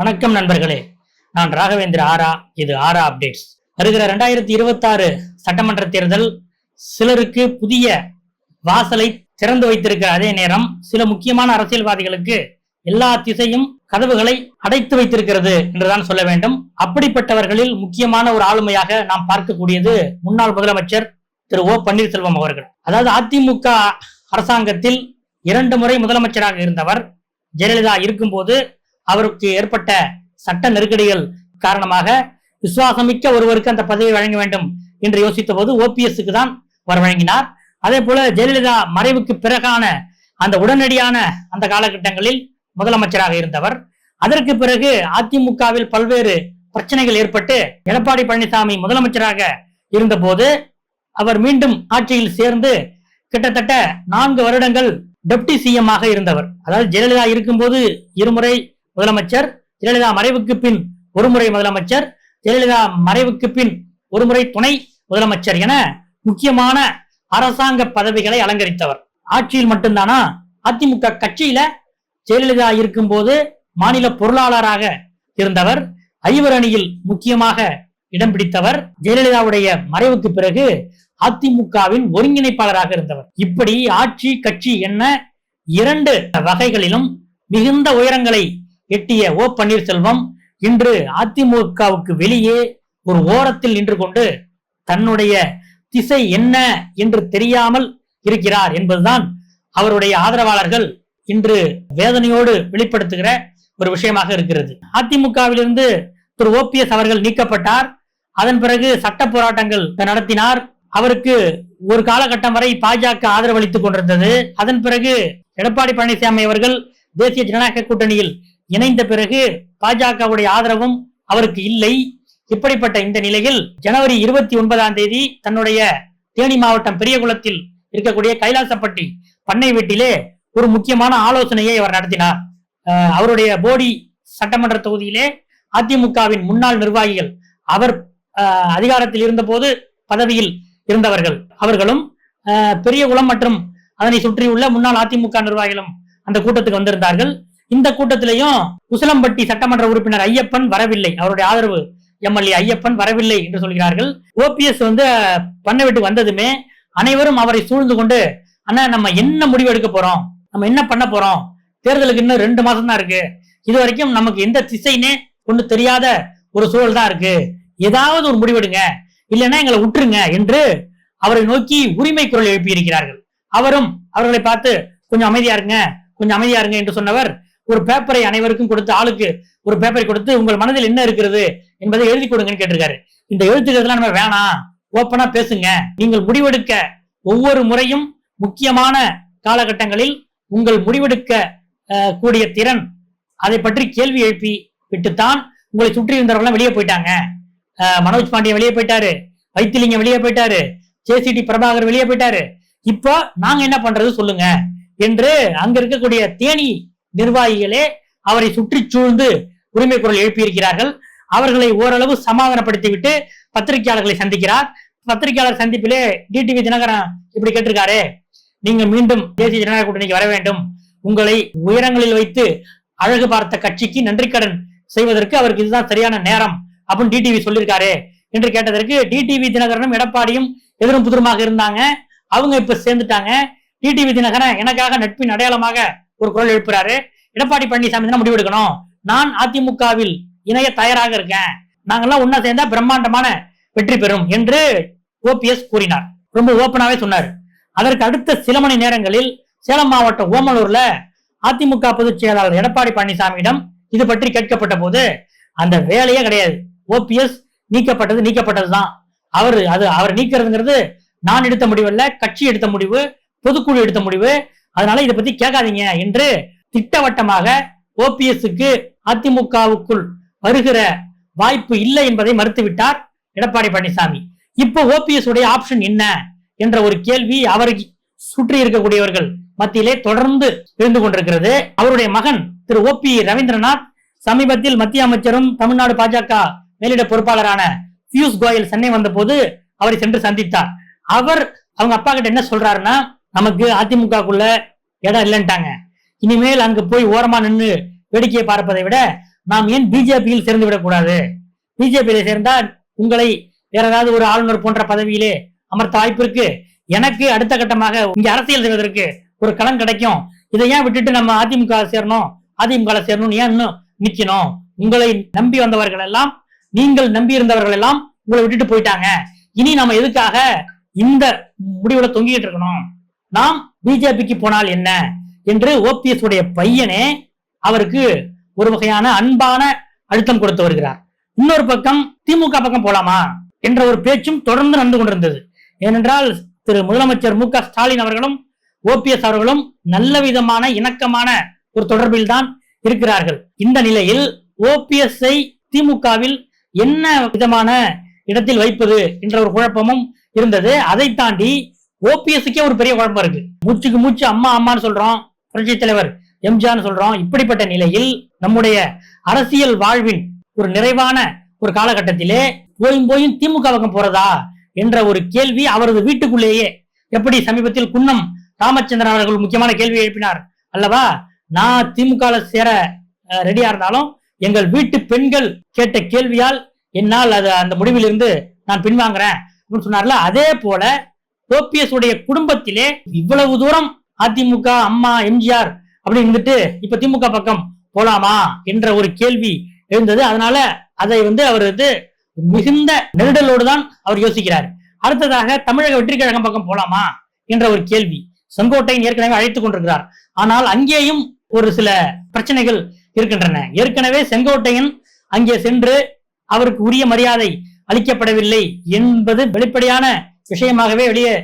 வணக்கம் நண்பர்களே. நான் ராகவேந்திர ஆரா இது ஆரா அப்டேட்ஸ். வருகிற ரெண்டாயிரத்தி இருபத்தி ஆறு சட்டமன்ற தேர்தல் சிலருக்கு புதிய வாசலை திறந்து வைத்திருக்கிற அதே நேரம் சில முக்கியமான அரசியல்வாதிகளுக்கு எல்லா திசையும் கதவுகளை அடைத்து வைத்திருக்கிறது என்றுதான் சொல்ல வேண்டும். அப்படிப்பட்டவர்களில் முக்கியமான ஒரு ஆளுமையாக நாம் பார்க்கக்கூடியது முன்னாள் முதலமைச்சர் திரு ஓ பன்னீர்செல்வம் அவர்கள். அதாவது அதிமுக அரசாங்கத்தில் இரண்டு முறை முதலமைச்சராக இருந்தவர் ஜெயலலிதா இருக்கும்போது அவருக்கு ஏற்பட்ட சட்ட நெருக்கடிகள் காரணமாக விசுவாசமிக்க ஒருவருக்கு அந்த பதவியை வழங்க வேண்டும் என்று யோசித்த போது ஓபிஎஸ்க்கு தான் அவர் வழங்கினார் அதே போல ஜெயலலிதா மறைவுக்கு பிறகான அந்த உடனடியான அந்த காலகட்டங்களில் முதலமைச்சராக இருந்தவர். அதற்கு பிறகு அதிமுகவில் பல்வேறு பிரச்சனைகள் ஏற்பட்டு எடப்பாடி பழனிசாமி முதலமைச்சராக இருந்தபோது அவர் மீண்டும் ஆட்சியில் சேர்ந்து கிட்டத்தட்ட நான்கு வருடங்கள் டெப்டி சிஎம் ஆக இருந்தவர். அதாவது ஜெயலலிதா இருக்கும்போது இருமுறை முதலமைச்சர் ஜெயலலிதா மறைவுக்கு பின் ஒருமுறை முதலமைச்சர் ஜெயலலிதா மறைவுக்கு பின் ஒருமுறை துணை முதலமைச்சர் என முக்கியமான அரசாங்க பதவிகளை அலங்கரித்தவர். ஆட்சியில் மட்டும்தானா? அதிமுக கட்சியில ஜெயலலிதா இருக்கும்போது மாநில பொருளாளராக இருந்தவர் ஐவர் அணியில் முக்கியமாக இடம் பிடித்தவர் ஜெயலலிதாவுடைய மறைவுக்கு பிறகு அதிமுகவின் ஒருங்கிணைப்பாளராக இருந்தவர். இப்படி ஆட்சி கட்சி என்ன இரண்டு வகைகளிலும் மிகுந்த உயரங்களை எட்டிய ஓ பன்னீர்செல்வம் இன்று அதிமுகவுக்கு வெளியே ஒரு ஓரத்தில் நின்று கொண்டு தன்னுடைய திசை என்ன என்று தெரியாமல் இருக்கிறார் என்பதுதான் அவருடைய ஆதரவாளர்கள் இன்று வேதனையோடு வெளிப்படுத்துகிற ஒரு விஷயமாக இருக்கிறது. அதிமுகவிலிருந்து திரு ஓபிஎஸ் அவர்கள் நீக்கப்பட்டார். அதன் பிறகு சட்ட போராட்டங்கள் நடத்தினார். அவருக்கு ஒரு காலகட்டம் வரை பாஜக ஆதரவளித்துக் கொண்டிருந்தது. அதன் பிறகு எடப்பாடி பழனிசாமி அவர்கள் தேசிய ஜனநாயக கூட்டணியில் இணைந்த பிறகு பாஜகவுடைய ஆதரவும் அவருக்கு இல்லை. இப்படிப்பட்ட இந்த நிலையில் ஜனவரி இருபத்தி ஒன்பதாம் தேதி தன்னுடைய தேனி மாவட்டம் பெரியகுளத்தில் இருக்கக்கூடிய கைலாசப்பட்டி பண்ணை வீட்டிலே ஒரு முக்கியமான ஆலோசனையை அவர் நடத்தினார். அவருடைய போடி சட்டமன்ற தொகுதியிலே அதிமுகவின் முன்னாள் நிர்வாகிகள் அவர் அதிகாரத்தில் இருந்தபோது பதவியில் இருந்தவர்கள். அவர்களும் பெரியகுளம் மற்றும் அதனை சுற்றியுள்ள முன்னாள் அதிமுக நிர்வாகிகளும் அந்த கூட்டத்துக்கு வந்திருந்தார்கள். இந்த கூட்டத்திலையும் குசலம்பட்டி சட்டமன்ற உறுப்பினர் ஐயப்பன் வரவில்லை. அவருடைய ஆதரவு எம்எல்ஏ ஐயப்பன் வரவில்லை என்று சொல்கிறார்கள். ஓபிஎஸ் வந்து பண்ண விட்டு வந்ததுமே அனைவரும் அவரை சூழ்ந்து கொண்டு அண்ணா நம்ம என்ன முடிவு எடுக்க போறோம்? நம்ம என்ன பண்ண போறோம்? தேர்தலுக்கு இன்னும் ரெண்டு மாசம் தான் இருக்கு. இது வரைக்கும் நமக்கு எந்த திசைனே ஒண்ணு தெரியாத ஒரு சூழல் தான் இருக்கு. ஏதாவது ஒரு முடிவெடுங்க இல்லைன்னா எங்களை விட்டுருங்க என்று அவரை நோக்கி உரிமை குரல் எழுப்பியிருக்கிறார்கள். அவரும் அவர்களை பார்த்து கொஞ்சம் அமைதியா இருங்க கொஞ்சம் அமைதியா இருங்க என்று சொன்னவர் ஒரு பேப்பரை அனைவருக்கும் கொடுத்து ஆளுக்கு ஒரு பேப்பரை கொடுத்து உங்கள் மனதில் என்ன இருக்கிறது என்பதை எழுதி கொடுங்கன்னு கேட்டிருக்காரு. இந்த எழுத்துக்கிறதுலாம் நம்ம வேணாம். ஓப்பனா பேசுங்க. நீங்கள் முடிவெடுக்க ஒவ்வொரு முறையும் முக்கியமான காலகட்டங்களில் உங்கள் முடிவெடுக்க கூடிய திறன் அதை பற்றி கேள்வி எழுப்பி விட்டுத்தான் உங்களை சுற்றி இருந்தவர்கள்லாம் வெளியே போயிட்டாங்க. மனோஜ் பாண்டியன் வெளியே போயிட்டாரு. வைத்திலிங்கம் வெளியே போயிட்டாரு. ஜேசிடி பிரபாகர் வெளியே போயிட்டாரு. இப்போ நாங்க என்ன பண்றது சொல்லுங்க. என்று அங்க இருக்கக்கூடிய தேனி நிர்வாகிகளே அவரை சுற்றி சூழ்ந்து உரிமை குரல் எழுப்பியிருக்கிறார்கள். அவர்களை ஓரளவு சமாதானப்படுத்திவிட்டு பத்திரிகையாளர்களை சந்திக்கிறார். பத்திரிகையாளர் சந்திப்பிலே டிடிவி தினகரன் இப்படி கேட்டிருக்காரு நீங்க மீண்டும் தேசிய ஜனநாயக கூட்டணிக்கு வர வேண்டும். உங்களை உயரங்களில் வைத்து அழகு பார்த்த கட்சிக்கு நன்றிக்கடன் செய்வதற்கு அவருக்கு இதுதான் சரியான நேரம் அப்படின்னு டிடிவி சொல்லியிருக்காரு. என்று கேட்டதற்கு டிடிவி தினகரனும் எடப்பாடியும் எதிரும் புதிருமாக இருந்தாங்க. அவங்க இப்ப சேர்ந்துட்டாங்க. டிடிவி தினகரன் எனக்காக நட்பின் அடையாளமாக ஒரு குரல் எழுப்புறாரு. எடப்பாடி பழனிசாமி தான் முடிவெடுக்கணும் நான் அதிமுகவில் இணைய தயாராக இருக்கேன். நாங்கெல்லாம் ஒன்னா சேர்ந்தா பிரம்மாண்டமான வெற்றி பெறும் என்று ஓபிஎஸ் கூறினார். ரொம்ப ஓப்பனாவே சொன்னார். அதற்கு அடுத்த சில மணி நேரங்களில் சேலம் மாவட்டம் ஓமலூர்ல அதிமுக பொதுச் செயலாளர் எடப்பாடி பழனிசாமியிடம் இது பற்றி கேட்கப்பட்ட போது அந்த வேலையே கிடையாது. ஓபிஎஸ் நீக்கப்பட்டது நீக்கப்பட்டதுதான். அவர் அது அவர் நீக்கிறதுங்கிறது நான் எடுத்த முடிவல்ல கட்சி எடுத்த முடிவு பொதுக்குழு எடுத்த முடிவு அதனால இதை பத்தி கேட்காதீங்க என்று திட்டவட்டமாக ஓபிஎஸ்க்கு அதிமுகவுக்குள் வருகிற வாய்ப்பு இல்லை என்பதை மறுத்துவிட்டார் எடப்பாடி பழனிசாமி. இப்போ ஓபிஎஸ் உடைய ஆப்ஷன் என்ன என்ற ஒரு கேள்வி அவரை சுற்றி இருக்கக்கூடியவர்கள் மத்தியிலே தொடர்ந்து இருந்து கொண்டிருக்கிறது. அவருடைய மகன் திரு ஓ பி ரவீந்திரநாத் சமீபத்தில் மத்திய அமைச்சரும் தமிழ்நாடு பாஜக மேலிட பொறுப்பாளரான பியூஷ் கோயல் சென்னை வந்தபோது அவரை சென்று சந்தித்தார். அவர் அவங்க அப்பா கிட்ட என்ன சொல்றாருன்னா நமக்கு அதிமுகக்குள்ள இடம் இல்லைன்ட்டாங்க. இனிமேல் அங்கு போய் ஓரமா நின்று வேடிக்கையை பார்ப்பதை விட நாம் ஏன் பிஜேபியில் சேர்ந்து விடக்கூடாது? பிஜேபியில சேர்ந்தால் உங்களை வேற ஏதாவது ஒரு ஆளுநர் போன்ற பதவியிலே அமர்த்த வாய்ப்பு இருக்கு. எனக்கு அடுத்த கட்டமாக இங்க அரசியல் செய்வதற்கு ஒரு களம் கிடைக்கும். இதை ஏன் விட்டுட்டு நம்ம அதிமுக சேரணும்? அதிமுக சேரணும் ஏன் இன்னும் நிக்கணும்? உங்களை நம்பி வந்தவர்கள் எல்லாம் நீங்கள் நம்பி இருந்தவர்கள் எல்லாம் உங்களை விட்டுட்டு போயிட்டாங்க. இனி நம்ம எதுக்காக இந்த முடிவுல தொங்கிட்டு இருக்கணும்? நாம் பிஜேபிக்கு போனால் என்ன? என்று ஓபிஎஸ் உடைய பையனே அவருக்கு ஒரு வகையான அன்பான அழுத்தம் கொடுத்து வருகிறார். இன்னொரு பக்கம் திமுக பக்கம் போலாமா? என்ற ஒரு பேச்சும் தொடர்ந்து நடந்து கொண்டிருந்தது. ஏனென்றால் திரு முதலமைச்சர் மு க ஸ்டாலின் அவர்களும் ஓபிஎஸ் அவர்களும் நல்ல விதமான இணக்கமான ஒரு தொடர்பில் தான் இருக்கிறார்கள். இந்த நிலையில் ஓபிஎஸ்ஐ திமுகவில் என்ன விதமான இடத்தில் வைப்பது என்ற ஒரு குழப்பமும் இருந்தது. அதை தாண்டி ஓபிஎஸ்க்கே ஒரு பெரிய குழப்பம் இருக்கு. மூச்சுக்கு மூச்சு அம்மா அம்மான்னு சொல்றோம். புரட்சி தலைவர் எம்ஜிஆர்னு சொல்றோம். இப்படிப்பட்ட நிலையில் நம்முடைய அரசியல் வாழ்வின் ஒரு நிறைவான ஒரு காலகட்டத்திலே போயும் போயும் திமுக பக்கம் போறதா என்ற ஒரு கேள்வி அவரது வீட்டுக்குள்ளேயே எப்படி சமீபத்தில் குன்னம் ராமச்சந்திரன் அவர்கள் முக்கியமான கேள்வி எழுப்பினார். அல்லவா நான் திமுக சேர ரெடியா இருந்தாலும் எங்கள் வீட்டு பெண்கள் கேட்ட கேள்வியால் என்னால் அது அந்த முடிவிலிருந்து நான் பின்வாங்குறேன். அப்படின்னு சொன்னார்ல அதே போல ஓபிஎஸ் உடைய குடும்பத்திலே இவ்வளவு தூரம் அதிமுக அம்மா எம்ஜிஆர் அப்படி இருந்துட்டு இப்ப திமுக பக்கம் போலாமா என்ற ஒரு கேள்வி எழுந்தது. அதனால அதை வந்து அவர் வந்து மிகுந்த நெருடலோடு தான் அவர் யோசிக்கிறார். அடுத்ததாக தமிழக வெற்றி கழகம் பக்கம் போலாமா என்ற ஒரு கேள்வி செங்கோட்டையன் ஏற்கனவே அழைத்துக் கொண்டிருக்கிறார். ஆனால் அங்கேயும் ஒரு சில பிரச்சனைகள் இருக்கின்றன. ஏற்கனவே செங்கோட்டையன் அங்கே சென்று அவருக்கு உரிய மரியாதை அளிக்கப்படவில்லை என்பது வெளிப்படையான விஷயமாகவே வெளியே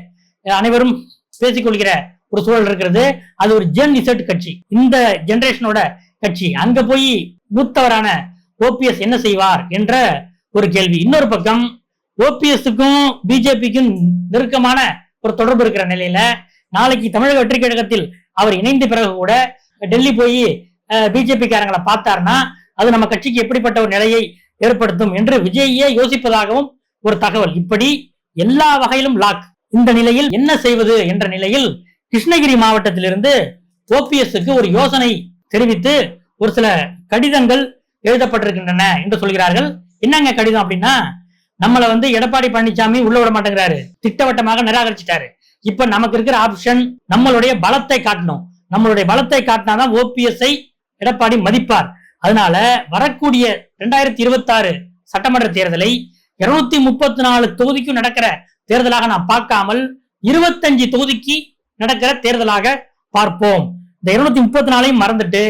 அனைவரும் பேசிக்கொள்கிற ஒரு சூழல் இருக்கிறது. அது ஒரு ஜென் இசட் கட்சி. இந்த ஜெனரேஷனோட கட்சி. அங்க போய் மூத்தவரான ஓபிஎஸ் என்ன செய்வார் என்ற ஒரு கேள்வி. இன்னொரு பக்கம் ஓபிஎஸ்க்கும் பிஜேபிக்கும் நெருக்கமான ஒரு தொடர்பு இருக்கிற நிலையில நாளைக்கு தமிழக வெற்றி கழகத்தில் அவர் இணைந்த பிறகு கூட டெல்லி போய் பிஜேபிக்காரங்களை பார்த்தார்னா பார்த்தாருன்னா அது நம்ம கட்சிக்கு எப்படிப்பட்ட ஒரு நிலையை ஏற்படுத்தும் என்று விஜயே யோசிப்பதாகவும் ஒரு தகவல். இப்படி எல்லா வகையிலும் லாக் இந்த நிலையில் என்ன செய்வது என்ற நிலையில் கிருஷ்ணகிரி மாவட்டத்திலிருந்து ஓபிஎஸ்க்கு ஒரு யோசனை தெரிவித்து ஒரு சில கடிதங்கள் எழுதப்பட்டிருக்கின்றன என்று சொல்கிறார்கள். என்னங்க கடிதம் அப்படின்னா நம்மளை வந்து எடப்பாடி பழனிசாமி உள்ள விட மாட்டேங்கிறாரு. திட்டவட்டமாக நிராகரிச்சிட்டாரு. இப்ப நமக்கு இருக்கிற ஆப்ஷன் நம்மளுடைய பலத்தை காட்டணும். நம்மளுடைய பலத்தை காட்டினாதான் ஓபிஎஸ்ஐ எடப்பாடி மதிப்பார். அதனால வரக்கூடிய ரெண்டாயிரத்தி இருபத்தி ஆறு சட்டமன்ற தேர்தலை இருநூத்தி முப்பத்தி நாலு தொகுதிக்கும் நடக்கிற தேர்தலாக நாம் பார்க்காமல் இருபத்தஞ்சு தொகுதிக்கு நடக்கிற தேர்தலாக பார்ப்போம். இந்த இருநூத்தி முப்பத்தி நாலையும் மறந்துட்டு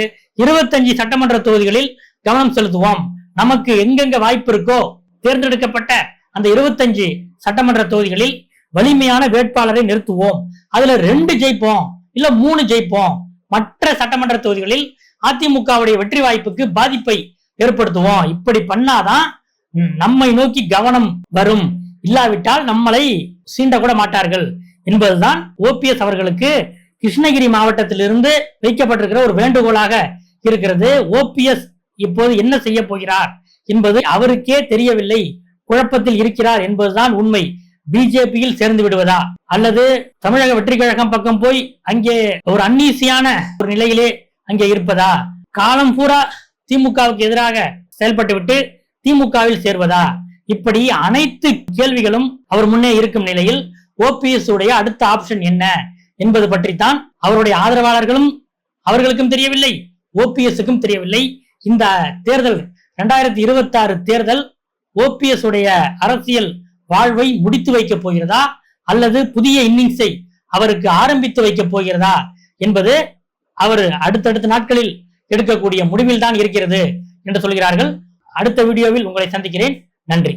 இருபத்தஞ்சு சட்டமன்ற தொகுதிகளில் கவனம் செலுத்துவோம். நமக்கு எங்கெங்க வாய்ப்பு இருக்கோ தேர்ந்தெடுக்கப்பட்ட அந்த இருபத்தஞ்சு சட்டமன்ற தொகுதிகளில் வலிமையான வேட்பாளரை நிறுத்துவோம். அதுல ரெண்டு ஜெயிப்போம் இல்ல மூணு ஜெயிப்போம். மற்ற சட்டமன்ற தொகுதிகளில் அதிமுகவுடைய வெற்றி வாய்ப்புக்கு பாதிப்பை ஏற்படுத்துவோம். இப்படி பண்ணாதான் நம்மை நோக்கி கவனம் வரும். இல்லாவிட்டால் நம்மளை சீண்ட கூட மாட்டார்கள் என்பதுதான் ஓபிஎஸ் அவர்களுக்கு கிருஷ்ணகிரி மாவட்டத்திலிருந்து வைக்கப்பட்டிருக்கிற ஒரு வேண்டுகோளாக இருக்கிறது. ஓபிஎஸ் இப்போது என்ன செய்ய போகிறார் என்பது அவருக்கே தெரியவில்லை. குழப்பத்தில் இருக்கிறார் என்பதுதான் உண்மை. பிஜேபியில் சேர்ந்து விடுவதா? அல்லது தமிழக வெற்றி கழகம் பக்கம் போய் அங்கே ஒரு அன்னீசியான ஒரு நிலையிலே அங்கே இருப்பதா? காலம் பூரா திமுகவுக்கு எதிராக செயல்பட்டு விட்டு திமுகவில் சேர்வதா? இப்படி அனைத்து கேள்விகளும் அவர் முன்னே இருக்கும் நிலையில் ஓபிஎஸ் உடைய அடுத்த ஆப்ஷன் என்ன என்பது பற்றித்தான் அவருடைய ஆதரவாளர்களும் அவர்களுக்கும் தெரியவில்லை ஓபிஎஸ்க்கும் தெரியவில்லை. இந்த தேர்தல் இரண்டாயிரத்தி இருபத்தி ஆறு தேர்தல் ஓபிஎஸ் உடைய அரசியல் வாழ்வை முடித்து வைக்கப் போகிறதா? அல்லது புதிய இன்னிங்ஸை அவருக்கு ஆரம்பித்து வைக்கப் போகிறதா? என்பது அவர் அடுத்தடுத்த நாட்களில் எடுக்கக்கூடிய முடிவில் தான் இருக்கிறது என்று சொல்கிறார்கள். அடுத்த வீடியோவில் உங்களை சந்திக்கிறேன். நன்றி.